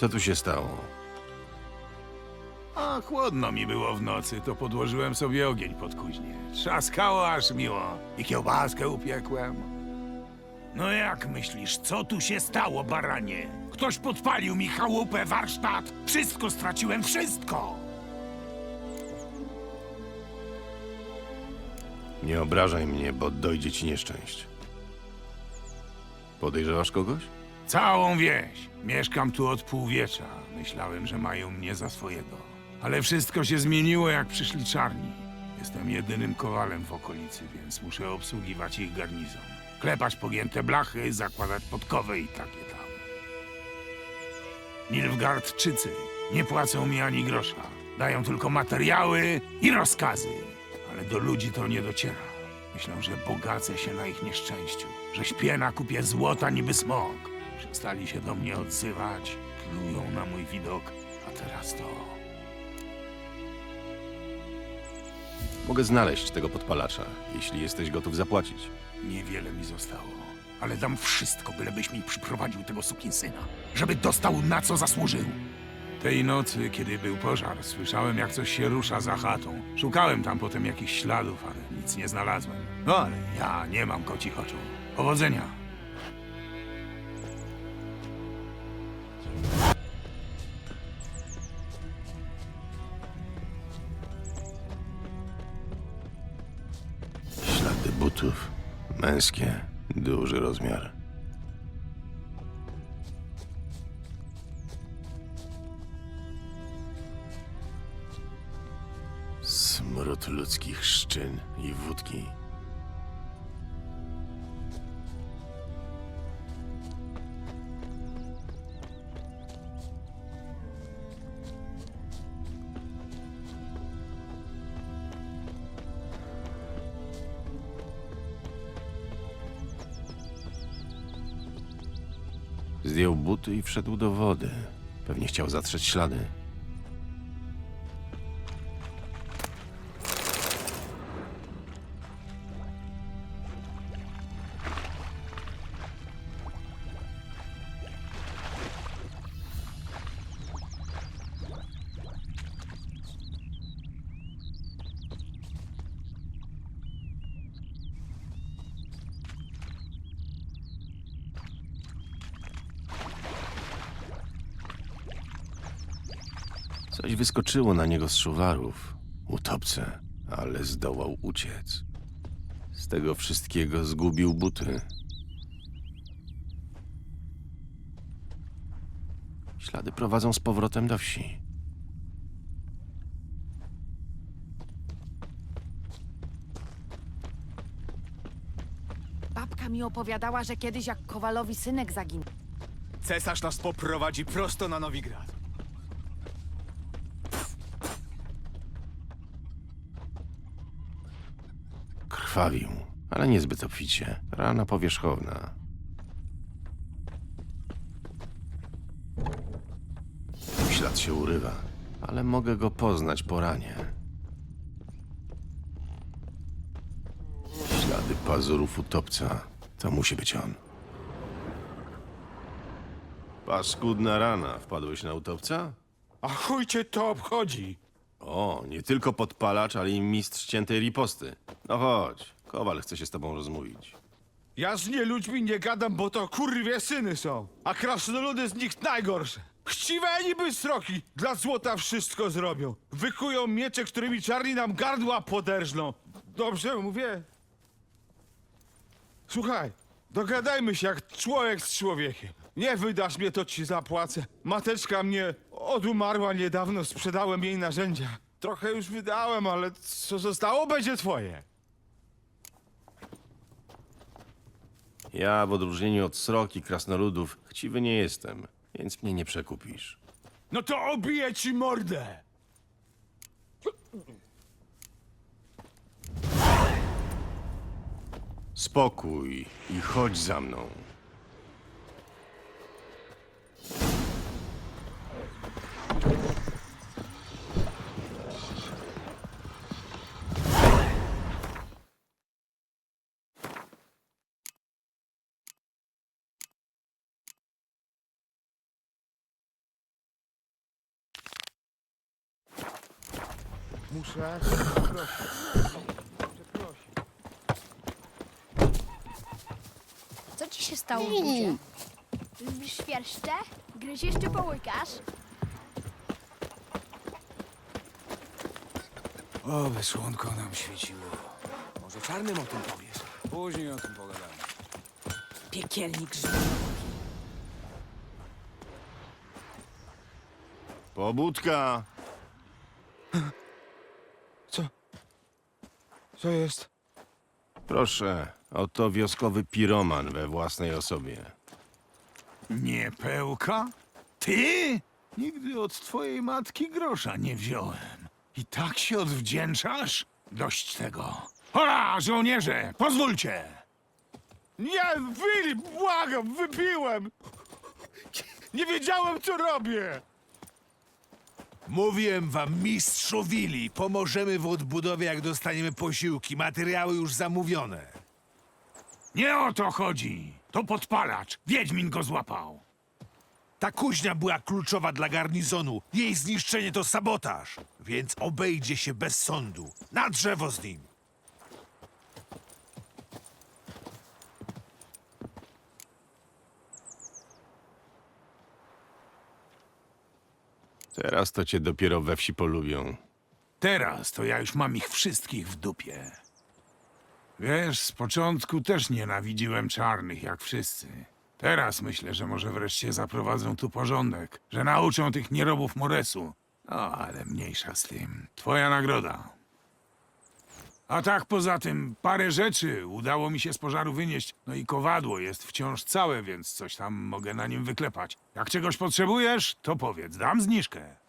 Co tu się stało? A chłodno mi było w nocy, to podłożyłem sobie ogień pod kuźnię. Trzaskało aż miło i kiełbaskę upiekłem. No jak myślisz, co tu się stało, baranie? Ktoś podpalił mi chałupę, warsztat. Wszystko straciłem, wszystko! Nie obrażaj mnie, bo dojdzie ci nieszczęść. Podejrzewasz kogoś? Całą wieś. Mieszkam tu od półwiecza. Myślałem, że mają mnie za swojego. Ale wszystko się zmieniło, jak przyszli czarni. Jestem jedynym kowalem w okolicy, więc muszę obsługiwać ich garnizon. Klepać pogięte blachy, zakładać podkowy i takie tam. Nilfgaardczycy nie płacą mi ani grosza. Dają tylko materiały i rozkazy. Ale do ludzi to nie dociera. Myślą, że bogacę się na ich nieszczęściu, że śpię na kupie złota niby smok. Przestali się do mnie odzywać, plują na mój widok, a teraz to... Mogę znaleźć tego podpalacza, jeśli jesteś gotów zapłacić. Niewiele mi zostało, ale dam wszystko, bylebyś mi przyprowadził tego sukinsyna, żeby dostał na co zasłużył. Tej nocy, kiedy był pożar, słyszałem jak coś się rusza za chatą. Szukałem tam potem jakichś śladów, ale nic nie znalazłem. No ale ja nie mam kocich oczu. Powodzenia! Ślady butów. Męskie. Duży rozmiar. Smród ludzkich szczyn i wódki. Zdjął buty i wszedł do wody. Pewnie chciał zatrzeć ślady. Coś wyskoczyło na niego z szuwarów. Utopce, ale zdołał uciec. Z tego wszystkiego zgubił buty. Ślady prowadzą z powrotem do wsi. Babka mi opowiadała, że kiedyś jak Kowalowi synek zaginął. Cesarz nas poprowadzi prosto na Nowigrad. Krwawił, ale niezbyt obficie. Rana powierzchowna. Ślad się urywa, ale mogę go poznać po ranie. Ślady pazurów utopca. To musi być on. Paskudna rana. Wpadłeś na utopca? A chuj cię to obchodzi? O, nie tylko podpalacz, ale i mistrz ciętej riposty. No chodź, Kowal chce się z tobą rozmówić. Ja z nie ludźmi nie gadam, bo to kurwie syny są. A krasnoludy z nich najgorsze. Chciwe niby sroki, dla złota wszystko zrobią. Wykują miecze, którymi czarni nam gardła poderżną. Dobrze mówię? Słuchaj, dogadajmy się jak człowiek z człowiekiem. Nie wydasz mnie, to ci zapłacę. Mateczka mnie odumarła niedawno, sprzedałem jej narzędzia. Trochę już wydałem, ale co zostało, będzie twoje. Ja, w odróżnieniu od sroki krasnoludów, chciwy nie jestem, więc mnie nie przekupisz. No to obiję ci mordę! Spokój i chodź za mną. Muszę przeprosić. Przeprosić. Co ci się stało, Budzie? Lubisz świerszcze? Gryziesz czy połykasz? Oby słonko nam świeciło. Może czarnym o tym powiesz. Później o tym pogadamy. Piekielnik Pobudka! Co jest? Proszę, oto wioskowy piroman we własnej osobie. Nie pełka? Ty? Nigdy od twojej matki grosza nie wziąłem. I tak się odwdzięczasz? Dość tego. Hola, żołnierze, pozwólcie! Nie, Filip, błagam, wypiłem! Nie wiedziałem, co robię! Mówiłem wam, mistrzu Willi, pomożemy w odbudowie, jak dostaniemy posiłki. Materiały już zamówione. Nie o to chodzi. To podpalacz. Wiedźmin go złapał. Ta kuźnia była kluczowa dla garnizonu. Jej zniszczenie to sabotaż, więc obejdzie się bez sądu. Na drzewo z nim. Teraz to cię dopiero we wsi polubią. Teraz to ja już mam ich wszystkich w dupie. Wiesz, z początku też nienawidziłem czarnych, jak wszyscy. Teraz myślę, że może wreszcie zaprowadzą tu porządek, że nauczą tych nierobów Moresu. O, ale mniejsza z tym. Twoja nagroda. A tak poza tym, parę rzeczy udało mi się z pożaru wynieść. No i kowadło jest wciąż całe, więc coś tam mogę na nim wyklepać. Jak czegoś potrzebujesz, to powiedz, dam zniżkę.